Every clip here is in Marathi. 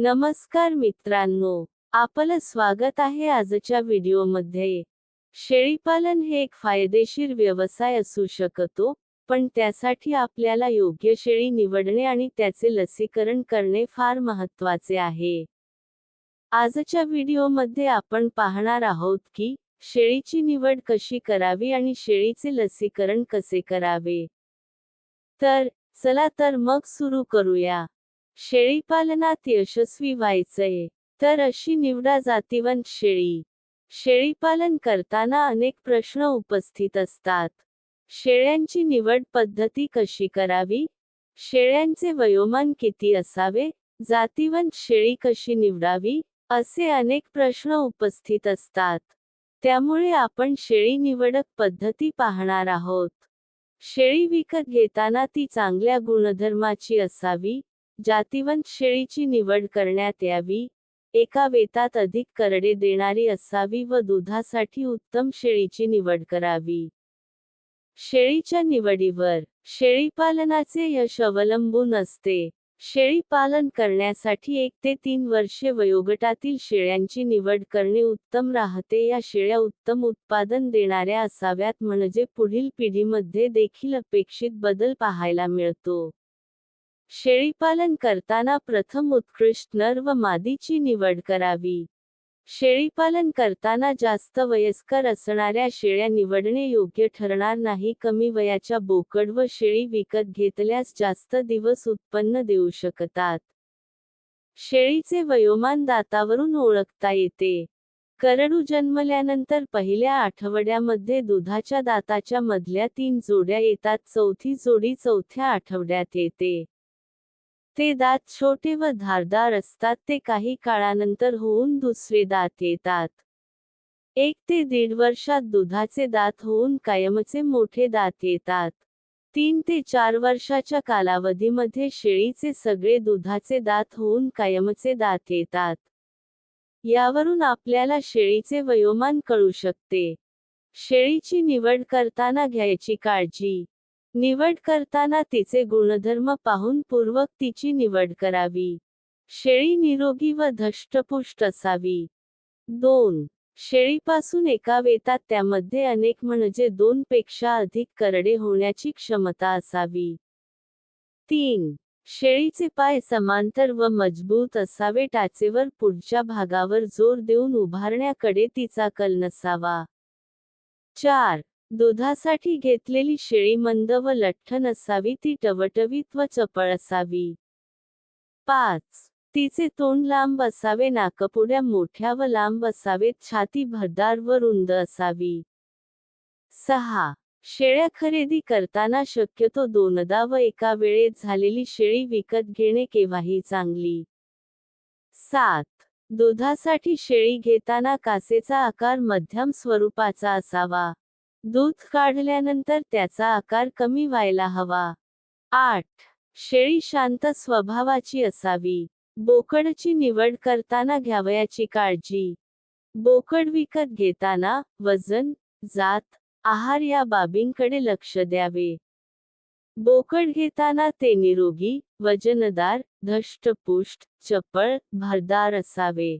नमस्कार मित्रांनो आपलं स्वागत आहे आजच्या व्हिडिओमध्ये. शेळीपालन हे एक फायदेशीर व्यवसाय असू शकतो पण त्यासाठी आपल्याला योग्य शेळी निवडणे आणि त्याचे लसीकरण करणे फार महत्त्वाचे आहे. आजच्या व्हिडिओमध्ये आपण पाहणार आहोत की शेळीची निवड कशी करावी आणि शेळीचे लसीकरण कसे करावे. तर चला तर मग सुरू करूया. शेळीपालनात यशस्वी व्हायचंय तर अशी निवडा जातीवंत शेळी. शेळीपालन करताना अनेक प्रश्न उपस्थित असतात. शेळ्यांची निवड पद्धती कशी करावी? शेळ्यांचे वयोमान किती असावे? जातीवंत शेळी कशी निवडावी? असे अनेक प्रश्न उपस्थित असतात. त्यामुळे आपण शेळी निवडक पद्धती पाहणार आहोत. शेळी विकत घेताना ती चांगल्या गुणधर्माची असावी? जातीवंत शेळीची निवड करण्यात यावी. एका वेतात अधिक करडे देणारी असावी व दुधासाठी उत्तम शेळीची निवड करावी. शेळीच्या निवडीवर शेळीपालनाचे यश अवलंबून असते. शेळी पालन करण्यासाठी एक ते तीन वर्षे वयोगटातील शेळ्यांची निवड करणे उत्तम राहते. या शेळ्या उत्तम उत्पादन देणाऱ्या असाव्यात म्हणजे पुढील पिढीमध्ये देखील अपेक्षित बदल पाहायला मिळतो. शेळीपालन करताना प्रथम उत्कृष्ट नर व मादीची निवड करावी. शेळीपालन करताना जास्त वयस्कर असणाऱ्या शेळ्या निवडणे योग्य ठरणार नाही. कमी वयाच्या बोकड व शेळी विकत घेतल्यास जास्त दिवस उत्पन्न देऊ शकतात. शेळीचे वयोमान दातावरून ओळखता येते. करडू जन्मल्यानंतर पहिल्या आठवड्यामध्ये दुधाच्या दाताच्या मधल्या तीन जोड्या येतात. चौथी जोडी चौथ्या आठवड्यात येते. ते दात छोटे व धारदार असतात ते काही काळानंतर होऊन दुसरे दात येतात. एक ते दीड वर्षात दुधाचे दात होऊन कायमचे मोठे दात येतात. तीन ते चार वर्षाच्या कालावधीमध्ये शेळीचे सगळे दुधाचे दात होऊन कायमचे दात येतात. यावरून आपल्याला शेळीचे वयोमान कळू शकते. शेळीची निवड करताना घ्यायची काळजी. निवड करताना तिचे गुणधर्म पाहून पूर्वक तिची निवड करावी. शेळी निरोगी व धष्टपुष्ट असावी. दोन. शेळीपासून एका वेतात त्यामध्ये अनेक म्हणजे दोन पेक्षा अधिक करडे होण्याची क्षमता असावी. तीन. शेळीचे पाय समांतर व मजबूत असावे टाचेवर पुढच्या भागावर जोर देऊन उभारण्याकडे तिचा कल नसावा. चार. दुधासाठी घेतलेली शेळी मंद व लठ्ठ नसावी ती टवटवीत व चपळ असावी. पाच. तिचे तोंड लांब असावे नाकपुड्या मोठ्या व लांब असावेत छाती भरदार व रुंद असावी. सहा. शेळ्या खरेदी करताना शक्यतो दोनदा व एका वेळेत झालेली शेळी विकत घेणे केव्हाही चांगली. सात. दुधासाठी शेळी घेताना कासेचा आकार मध्यम स्वरूपाचा असावा. दूध काढल्यानंतर त्याचा आकार कमी व्हायला हवा. आठ. शेळी शांत स्वभावाची असावी. बोकडची निवड करताना घ्यावयाची काळजी. बोकड विकत घेताना वजन जात आहार या बाबींकडे लक्ष द्यावे. बोकड घेताना ते निरोगी वजनदार धष्टपुष्ट चपळ भरदार असावे.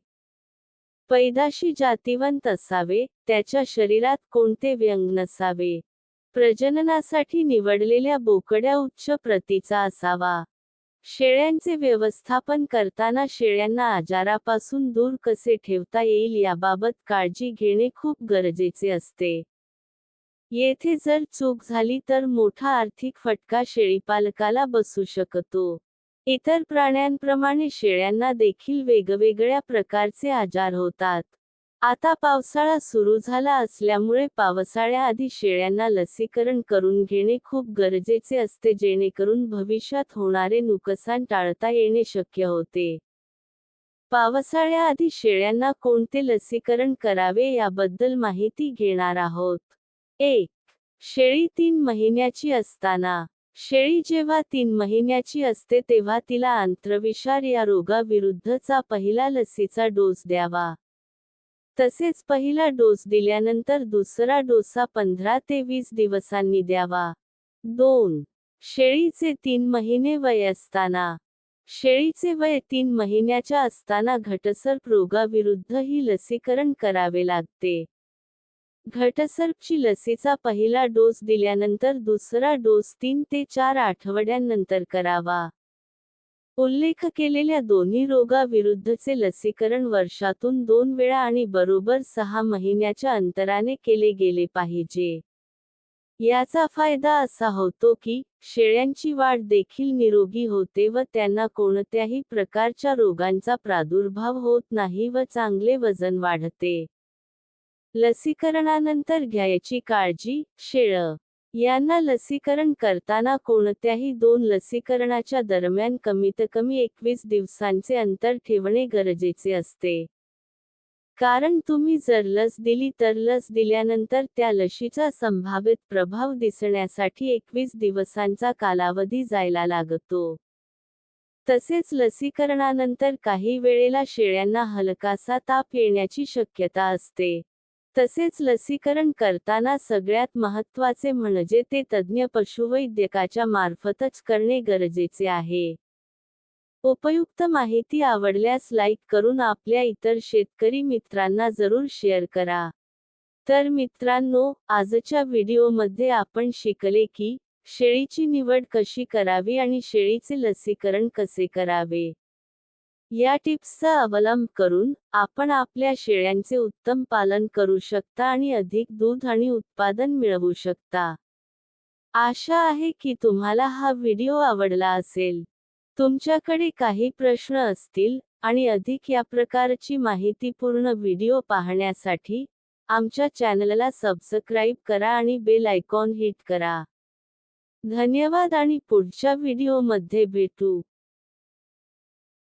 पैदाशी जातीवंत असावे त्याच्या शरीरात कोणते व्यंग नसावे? प्रजननासाठी निवडलेल्या बोकड्या उच्च प्रतीचा असावा. शेळ्यांचे व्यवस्थापन करताना शेळ्यांना आजारापासून दूर कसे ठेवता येईल याबाबत काळजी घेणे खूप गरजेचे असते. येथे जर चूक झाली तर मोठा आर्थिक फटका शेळीपालकाला बसू शकतो. इतर प्राण्यांप्रमाणे शेळ्यांना देखील वेगवेगळ्या प्रकारचे आजार होतात. आता पावसाळा सुरू झाला असल्यामुळे पावसाळ्याआधी शेळ्यांना लसीकरण करून घेणे खूप गरजेचे असते जेणेकरून भविष्यात होणारे नुकसान टाळता येणे शक्य होते. पावसाळ्याआधी शेळ्यांना कोणते लसीकरण करावे याबद्दल माहिती घेणार आहोत. एक शेळी तीन महिन्याची असताना. शेळी जेव्हा तीन महिन्याची असते तेव्हा तिला आंत्रविषार या रोगाविरुद्धचा पहिला लसीचा डोस द्यावा. तसेच पहिला डोस दिल्यानंतर दुसरा डोसा पंधरा ते वीस दिवसांनी द्यावा. दोन. शेळीचे तीन महिने वय असताना. शेळीचे वय तीन महिन्याच्या असताना घटसर्प रोगाविरुद्ध ही लसीकरण करावे लागते. घटसर्पची लसीचा पहिला डोस दिल्यानंतर दुसरा डोस तीन ते चार आठवड्यांनंतर करावा. उल्लेख केलेल्या दोन्ही रोगाविरुद्धचे लसीकरण वर्षातून दोन वेळा आणि बरोबर सहा महिन्याच्या अंतराने केले गेले पाहिजे. याचा फायदा असा होतो की शेळ्यांची वाढ देखील निरोगी होते व त्यांना कोणत्याही प्रकारच्या रोगांचा प्रादुर्भाव होत नाही व चांगले वजन वाढते. लसीकरणानंतर घ्यायची काळजी शेळ. यांना लसीकरण करताना कोणत्याही दोन लसीकरणाच्या दरम्यान कमीत कमी एकवीस दिवसांचे अंतर ठेवणे गरजेचे असते. कारण तुम्ही जर लस दिली तर लस दिल्यानंतर त्या लशीचा संभावित प्रभाव दिसण्यासाठी एकवीस दिवसांचा कालावधी जायला लागतो. तसेच लसीकरणानंतर काही वेळेला शेळ्यांना हलकासा ताप येण्याची शक्यता असते. तसेच लसीकरण करताना सगळ्यात महत्त्वाचे म्हणजे ते तज्ज्ञ पशुवैद्यकाच्या मार्फतच करणे गरजेचे आहे. उपयुक्त माहिती आवडल्यास लाईक करून आपल्या इतर शेतकरी मित्रांना जरूर शेअर करा. तर मित्रांनो आजच्या व्हिडिओमध्ये आपण शिकले की शेळीची निवड कशी करावी आणि शेळीचे लसीकरण कसे करावे. या टिप्सचा अवलंब करून आपण आपल्या शेळ्यांचे उत्तम पालन करू शकता आणि अधिक दूध आणि उत्पादन मिळवू शकता. आशा आहे की तुम्हाला हा व्हिडिओ आवडला असेल. तुमच्याकडे काही प्रश्न असतील आणि अधिक या प्रकारची माहितीपूर्ण व्हिडिओ पाहण्यासाठी आमच्या चॅनलला सबस्क्राईब करा आणि बेल आयकॉन हिट करा. धन्यवाद आणि पुढच्या व्हिडिओमध्ये भेटू.